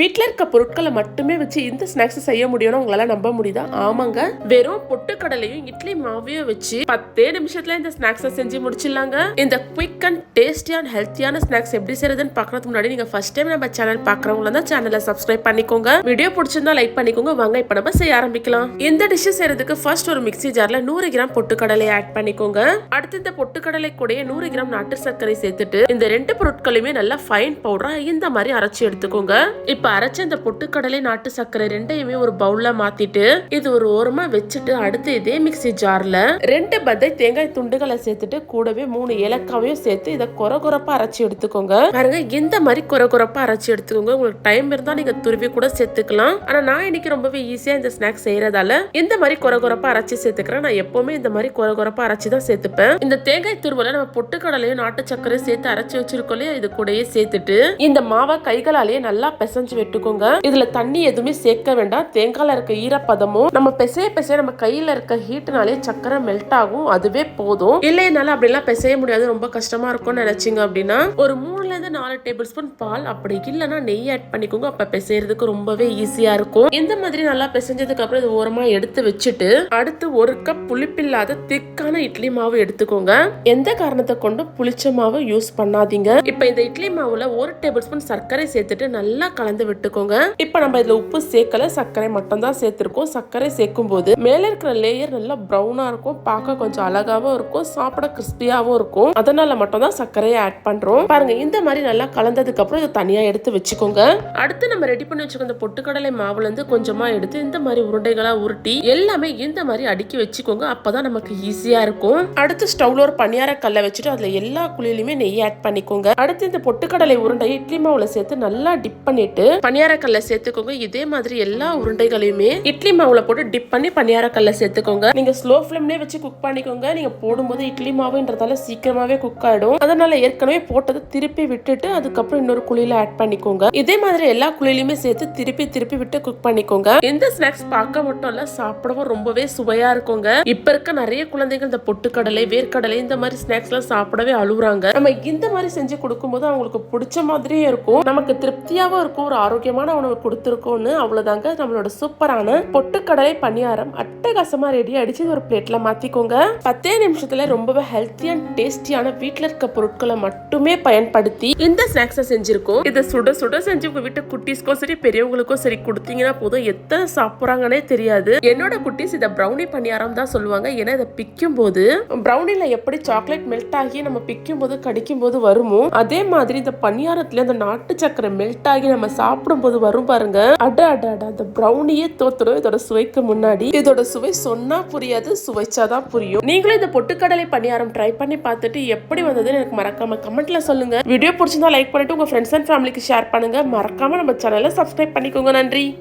வீட்டில் இருக்க பொருட்களை மட்டுமே வச்சு இந்த ஸ்நாக்ஸ் செய்ய முடியும்னு உங்களால நம்ப முடியுதா? ஆமாங்க. வெறும் பொட்டுக்கடலையும் இட்லி மாவையும் வச்சு பத்தே நிமிஷத்துல இந்த ஸ்நாக்ஸை செஞ்சு முடிச்சிடலாங்க. இந்த குயிக் அண்ட் டேஸ்டியான ஹெல்த்தியான ஸ்நாக்ஸ் எப்படி செய்யறதுன்னு பாக்குறதுக்கு முன்னாடி நீங்க ஃபர்ஸ்ட் டைம் நம்ம சேனல் பாக்குறவங்களா தான் சேனலை சப்ஸ்கிரைப் பண்ணிக்கோங்க. வீடியோ பிடிச்சிருந்தா லைக் பண்ணிக்கோங்க. வாங்க இப்ப நம்ம செய்ய ஆரம்பிக்கலாம். இந்த டிஷ் செய்யறதுக்கு ஃபர்ஸ்ட் ஒரு மிக்ஸி ஜார்ல நூறு கிராம் பொட்டுக்கடலை ஆட் பண்ணிக்கோங்க. அடுத்து இந்த பொட்டுக்கடலை கூடயே நூறு கிராம் நாட்டு சர்க்கரை சேர்த்துட்டு இந்த ரெண்டு பொருட்களையுமே நல்லா ஃபைன் பவுடரா இந்த மாதிரி அரைச்சு எடுத்துக்கோங்க. இப்ப அரைச்ச இந்த பொட்டுக்கடலை நாட்டு சர்க்கரை ரெண்டையுமே ஒரு பவுல்ல மாத்திட்டு இது ஒரு ஓரமா வச்சுட்டு அடுத்து இதே மிக்ஸி ஜார்ல ரெண்டு பத்தை தேங்காய் துண்டுகளை சேர்த்துட்டு கூடவே மூணு ஏலக்காவையும் சேர்த்து இதை கொர கொரப்பா அரைச்சு எடுத்துக்கோங்க. பாருங்க இந்த மாதிரி கொர கொரப்பா அரைச்சு எடுத்துக்கோங்க. உங்களுக்கு டைம் இருந்தா நீங்க துருவி கூட சேர்த்துக்கலாம். ஆனா நான் இன்னைக்கு ரொம்பவே ஈஸியா இந்த ஸ்நாக்ஸ் செய்யறதால இந்த மாதிரி கொர கொரப்பா அரைச்சு சேர்த்துக்கிறேன். நான் எப்பவுமே இந்த மாதிரி கொர கொரப்பா அரைச்சு தான் சேர்த்துப்பேன். இந்த தேங்காய் துருவல நம்ம பொட்டுக்கடலையும் நாட்டு சர்க்கரையும் சேர்த்து அரைச்சு வச்சிருக்கோம் இல்லையா? இது கூடயே சேர்த்துட்டு இந்த மாவை கைகளாலேயே நல்லா பிசைஞ்சு வெட்டுக்கோங்க. இதுல தண்ணி எதுவுமே சேர்க்க வேண்டாம். தேங்காயில இருக்க ஈரப்பதமும் நம்ம பெசைய பெசைய நம்ம கையில இருக்க ஹீட்னாலே சக்கரை மெல்ட் ஆகும். அதுவே போதும். இல்லைனால அப்படிலாம் பிசைய முடியாது. ரொம்ப கஷ்டமா இருக்கும்னு நினைச்சீங்க அப்படின்னா ஒரு மூணுல இருந்து நாலு டேபிள் ஸ்பூன் பால் அப்படி இல்லைன்னா நெய் ஆட் பண்ணிக்கோங்க. அப்ப பிசையறதுக்கு ரொம்பவே ஈஸியா இருக்கும். இந்த மாதிரி நல்லா பிசைஞ்சதுக்கு அப்புறம் இது ஓரமா எடுத்து வச்சுட்டு அடுத்து ஒரு கப் புளிப்பில்லாத திக்கான இட்லி மாவு எடுத்துக்கோங்க. எந்த காரணத்தை கொண்டும் புளிச்ச மாவு யூஸ் பண்ணாதீங்க. இப்ப இந்த இட்லி மாவுல ஒரு டேபிள் ஸ்பூன் சர்க்கரை சேர்த்துட்டு நல்லா கலந்து விட்டுக்கோங்க. இப்ப நம்ம இதுல உப்பு சேர்க்கல. சர்க்கரை மட்டும் தான் சேர்த்திருக்கோம். சர்க்கரை சேர்க்கும் போது மேல இருக்கிற லேயர் நல்லா ப்ரௌனா இருக்கும். பார்க்க கொஞ்சம் அழகாவும் இருக்கும். சாப்பிட கிறிஸ்பியாவும் இருக்கும். அதனால மட்டும் தான் சர்க்கரையை ஆட் பண்றோம். பாருங்க இந்த மாதிரி நல்லா கலந்ததுக்கு அப்புறம் இதை தனியா எடுத்து வச்சுக்கோங்க. அடுத்து நம்ம ரெடி பண்ணி வச்சுக்க இந்த பொட்டுக்கடலை மாவுல இருந்து கொஞ்சமா எடுத்து இந்த மாதிரி உருண்டைகளா உருட்டி எல்லாமே இந்த மாதிரி அடுக்கி வச்சுக்கோங்க. அப்பதான் நமக்கு ஈஸியா இருக்கும். அடுத்து ஸ்டவ்ல ஒரு பணியார கல்லை வச்சுட்டு அதுல எல்லா குழியிலுமே நெய் ஆட் பண்ணிக்கோங்க. அடுத்து இந்த பொட்டுக்கடலை உருண்டை இட்லி மாவுல சேர்த்து நல்லா டிப் பண்ணிட்டு பணியார சேர்த்துக்கோங்க. இதே மாதிரி எல்லா உருண்டைகளையுமே இட்லி மாவுல போட்டு டிப் பண்ணி பணியார சேர்த்துக்கோங்க. நீங்க ஸ்லோ ஃபிளேம்லயே வச்சு குக் பண்ணிக்கோங்க. நீங்க போடும்போது இட்லி மாவுன்றதால சீக்கிரமாவே குக் ஆயிடும். அதனால ஏற்கனவே போட்டதை திருப்பி விட்டுட்டு அதுக்கப்புறம் இன்னொரு குழியில ஆட் பண்ணிக்கோங்க. இதே மாதிரி எல்லா குழியிலுமே சேர்த்து திருப்பி திருப்பி விட்டு குக் பண்ணிக்கோங்க. இந்த ஸ்நாக்ஸ் பார்க்க மட்டும் இல்ல சாப்பிடவும் ரொம்பவே சுவையா இருக்குங்க. இப்ப இருக்க நிறைய குழந்தைகள் இந்த பொட்டுக்கடலை வேர்க்கடலை இந்த மாதிரி ஸ்நாக்ஸ் எல்லாம் சாப்பிடவே அழுகுறாங்க நம்ம இந்த மாதிரி செஞ்சு கொடுக்கும்போது அவங்களுக்கு பிடிச்ச மாதிரியே இருக்கும். நமக்கு திருப்தியாவும் இருக்கும். ஒரு ஆரோக்கியமான உணவு கொடுத்துருக்கோன்னு அவ்வளோதாங்க நம்மளோட சூப்பரான பொட்டுக்கடலை பணியாரம் அட்டகாசமா ரெடி அடிச்சு ஒரு பிளேட்ல மாத்திக்கோங்க. பத்தே நிமிஷத்துல ரொம்பவே ஹெல்த்தி அண்ட் டேஸ்டியான வீட்ல இருக்க பொருட்களை மட்டுமே பயன்படுத்தி இந்த ஸ்நாக்ஸை செஞ்சிருக்கோம். இதை சுட சுட செஞ்சு உங்க வீட்டு குட்டீஸ்க்கும் சரி பெரியவங்களுக்கும் சரி கொடுத்தீங்கன்னா போதும். எத்தனை சாப்பிட்றாங்கன்னே தெரியாது. என்னோட குட்டீஸ் இதை ப்ரௌனி பணியாரம் தான் சொல்லுவாங்க. ஏன்னா இதை பிக்கும் போது ப்ரௌனியில் எப்படி சாக்லேட் மெல்ட் ஆகி நம்ம பிக்கும் போது கடிக்கும் போது வருமோ அதே மாதிரி இந்த பணியாரத்துல அந்த நாட்டு சக்கரை மெல்ட் ஆகி நம்ம சாப்பிட்டு சாப்பிடும்போது வரும் பாருங்க. அட அட அட அந்த ப்ரௌனியே தோத்துடும் இதோட சுவைக்கு முன்னாடி. இதோட சுவை சொன்னா புரியாது சுவைச்சாதான் புரியும். நீங்களும் இந்த பொட்டுக்கடலை பணியாரம் ட்ரை பண்ணி பார்த்துட்டு எப்படி வந்ததுன்னு எனக்கு மறக்காம கமெண்ட்ல சொல்லுங்க. வீடியோ பிடிச்சிருந்தா லைக் பண்ணிட்டு உங்க ஃப்ரெண்ட்ஸ் அண்ட் ஃபேமிலிக்கு ஷேர் பண்ணுங்க. மறக்காம நம்ம சேனலை சப்ஸ்கிரைப் பண்ணிக்கோங்க. நன்றி.